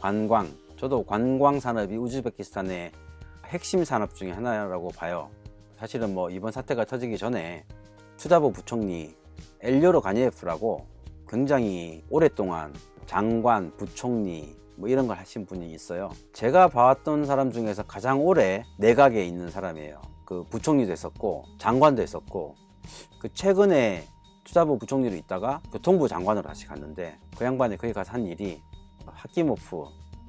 관광. 저도 관광 산업이 우즈베키스탄의 핵심 산업 중에 하나라고 봐요. 사실은 뭐 이번 사태가 터지기 전에 투자부 부총리 엘리오로 가니에프라고 굉장히 오랫동안 장관, 부총리 뭐 이런 걸 하신 분이 있어요. 제가 봐왔던 사람 중에서 가장 오래 내각에 있는 사람이에요. 그 부총리도 했었고 장관도 했었고 그 최근에 투자부 부총리로 있다가 교통부 장관으로 다시 갔는데 그 양반이 거기 가서 한 일이 하키모프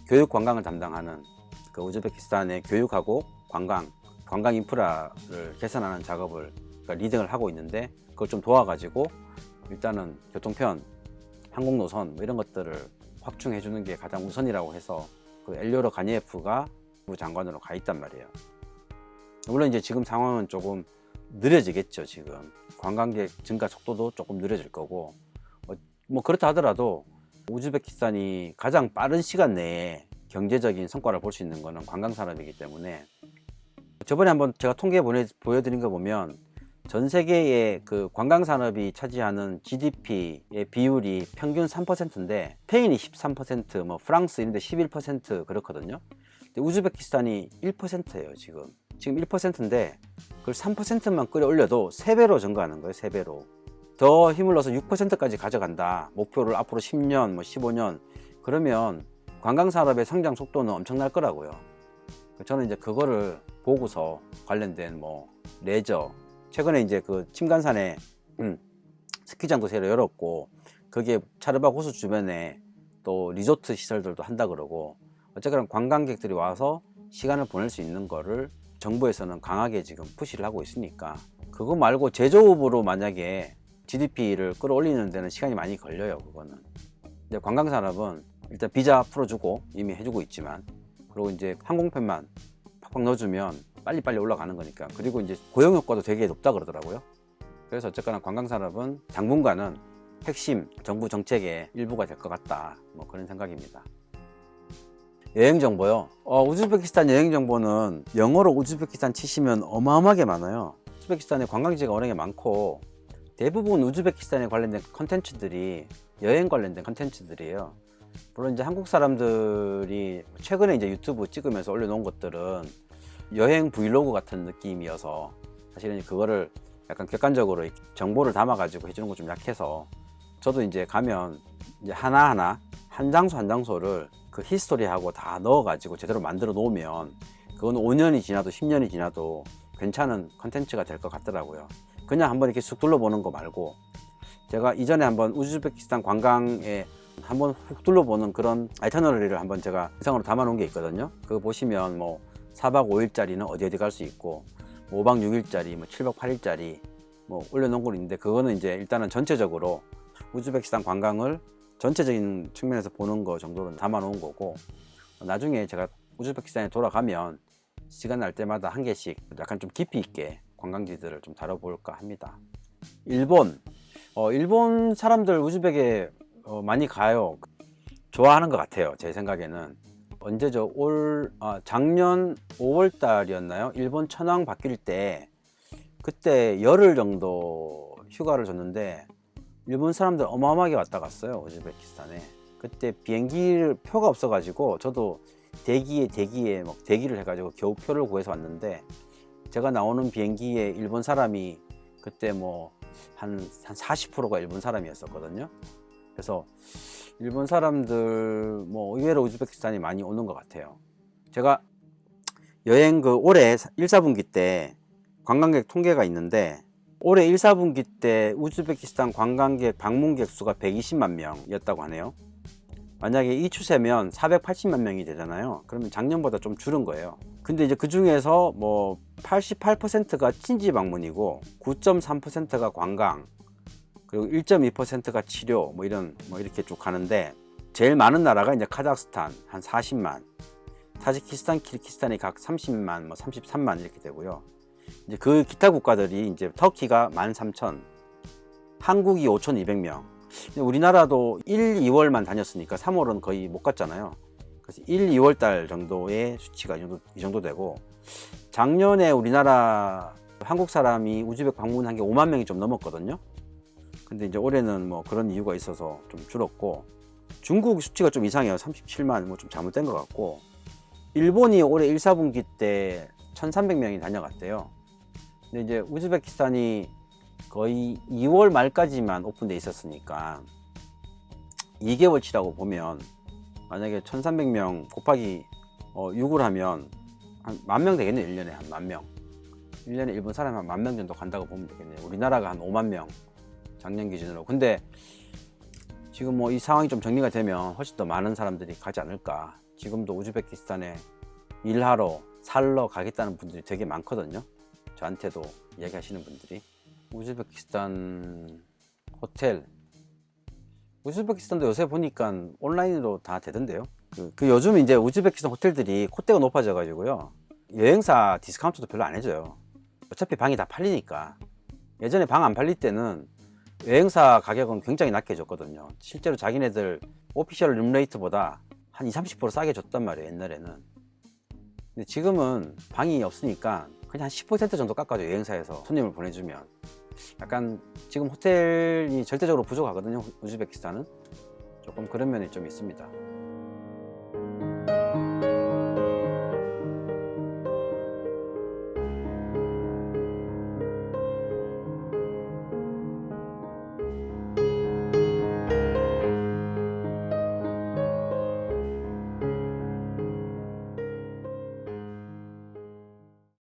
교육 관광을 담당하는 그 우즈베키스탄의 교육하고 관광 관광 인프라를 개선하는 작업을 그러니까 리딩을 하고 있는데 그걸 좀 도와가지고 일단은 교통편 항공 노선 뭐 이런 것들을 확충해 주는 게 가장 우선이라고 해서 그 엘리오로 가니에프가 부 장관으로 가 있단 말이에요. 물론 이제 지금 상황은 조금 느려지겠죠. 지금 관광객 증가 속도도 조금 느려질 거고 어, 뭐 그렇다 하더라도 우즈베키스탄이 가장 빠른 시간 내에 경제적인 성과를 볼 수 있는 거는 관광 산업이기 때문에 저번에 한번 제가 통계 보내, 보여드린 거 보면 전 세계의 그 관광 산업이 차지하는 GDP의 비율이 평균 3%인데 스페인이 13%, 뭐 프랑스 이런 데 11% 그렇거든요. 근데 우즈베키스탄이 1%예요, 지금. 지금 1%인데 그걸 3%만 끌어올려도 3배로 증가하는 거예요, 3배로. 더 힘을 넣어서 6%까지 가져간다. 목표를 앞으로 10년, 뭐 15년. 그러면 관광 산업의 성장 속도는 엄청날 거라고요. 저는 이제 그거를 보고서 관련된 뭐 레저 최근에 이제 그 침간산에 음, 스키장도 새로 열었고 거기에 차르바 호수 주변에 또 리조트 시설들도 한다 그러고 어쨌거나 관광객들이 와서 시간을 보낼 수 있는 거를 정부에서는 강하게 지금 푸시를 하고 있으니까 그거 말고 제조업으로 만약에 GDP를 끌어올리는 데는 시간이 많이 걸려요 그거는. 근데 관광 산업은 일단 비자 풀어주고 이미 해주고 있지만 그리고 이제 항공편만 팍팍 넣어주면 빨리빨리 올라가는 거니까. 그리고 이제 고용 효과도 되게 높다 그러더라고요. 그래서 어쨌거나 관광 산업은 당분간은 핵심 정부 정책의 일부가 될 것 같다 뭐 그런 생각입니다. 여행 정보요? 어, 우즈베키스탄 여행 정보는 영어로 우즈베키스탄 치시면 어마어마하게 많아요. 우즈베키스탄에 관광지가 워낙에 많고 대부분 우즈베키스탄에 관련된 컨텐츠들이 여행 관련된 컨텐츠들이에요 물론 이제 한국 사람들이 최근에 이제 유튜브 찍으면서 올려놓은 것들은 여행 브이로그 같은 느낌이어서 사실은 그거를 약간 객관적으로 정보를 담아가지고 해주는 거 좀 약해서 저도 이제 가면 이제 하나하나 한 장소 한 장소를 그 히스토리하고 다 넣어가지고 제대로 만들어 놓으면 그건 5년이 지나도 10년이 지나도 괜찮은 컨텐츠가 될 것 같더라고요. 그냥 한번 이렇게 쑥 둘러보는 거 말고 제가 이전에 한번 우즈베키스탄 관광에 한번 훅 둘러보는 그런 아이터너리를 한번 제가 영상으로 담아 놓은 게 있거든요. 그거 보시면 뭐 4박 5일짜리는 어디 어디 갈 수 있고 5박 6일짜리, 뭐 7박 8일짜리 뭐 올려놓은 거 있는데 그거는 이제 일단은 전체적으로 우즈베키스탄 관광을 전체적인 측면에서 보는 거 정도로 담아 놓은 거고 나중에 제가 우즈베키스탄에 돌아가면 시간 날 때마다 한 개씩 약간 좀 깊이 있게 관광지들을 좀 다뤄볼까 합니다. 일본, 어, 일본 사람들 우즈벡에 어, 많이 가요. 좋아하는 것 같아요. 제 생각에는 언제죠? 올 아, 작년 5월 달이었나요? 일본 천황 바뀔 때 그때 열흘 정도 휴가를 줬는데 일본 사람들 어마어마하게 왔다 갔어요. 우즈베키스탄에. 그때 비행기 표가 없어가지고 저도 대기에 대기에 막 대기를 해가지고 겨우 표를 구해서 왔는데 제가 나오는 비행기에 일본 사람이 그때 뭐 한 한 40%가 일본 사람이었었거든요. 그래서 일본 사람들 뭐 의외로 우즈베키스탄이 많이 오는 것 같아요. 제가 여행 그 올해 1, 4분기 때 관광객 통계가 있는데 올해 1, 4분기 때 우즈베키스탄 관광객 방문객 수가 120만 명이었다고 하네요. 만약에 이 추세면 480만 명이 되잖아요. 그러면 작년보다 좀 줄은 거예요. 근데 이제 그 중에서 뭐 88%가 친지 방문이고 9.3%가 관광, 그리고 1.2%가 치료 뭐 이런 뭐 이렇게 쭉 가는데 제일 많은 나라가 이제 카자흐스탄 한 40만, 타지키스탄, 키르기스탄이 각 30만, 뭐 33만 이렇게 되고요. 이제 그 기타 국가들이 이제 터키가 13,000, 한국이 5,200명. 우리나라도 1, 2월만 다녔으니까 3월은 거의 못 갔잖아요. 그래서 1, 2월 달 정도의 수치가 이 정도, 이 정도 되고 작년에 우리나라 한국 사람이 우즈벡 방문한 게 5만 명이 좀 넘었거든요. 근데 이제 올해는 뭐 그런 이유가 있어서 좀 줄었고 중국 수치가 좀 이상해요. 37만 뭐 좀 잘못된 것 같고 일본이 올해 1, 4분기 때 1,300명이 다녀갔대요. 근데 이제 우즈베키스탄이 거의 2월 말까지만 오픈돼 있었으니까 2개월치라고 보면 만약에 1,300명 곱하기 어, 6을 하면 한 만 명 되겠네요. 1년에 한 만 명. 1년에 일본 사람이 한 만 명 정도 간다고 보면 되겠네요. 우리나라가 한 5만 명 작년 기준으로. 근데 지금 뭐 이 상황이 좀 정리가 되면 훨씬 더 많은 사람들이 가지 않을까. 지금도 우즈베키스탄에 일하러 살러 가겠다는 분들이 되게 많거든요. 저한테도 이야기하시는 분들이 우즈베키스탄 호텔 우즈베키스탄도 요새 보니까 온라인으로 다 되던데요. 그, 그 요즘 이제 우즈베키스탄 호텔들이 콧대가 높아져 가지고요. 여행사 디스카운트도 별로 안 해줘요. 어차피 방이 다 팔리니까. 예전에 방 안 팔릴 때는 여행사 가격은 굉장히 낮게 줬거든요. 실제로 자기네들 오피셜 룸레이트보다 한 20, 30% 싸게 줬단 말이에요, 옛날에는. 근데 지금은 방이 없으니까 그냥 한 10% 정도 깎아줘, 여행사에서 손님을 보내주면. 약간 지금 호텔이 절대적으로 부족하거든요, 우즈베키스탄은. 조금 그런 면이 좀 있습니다.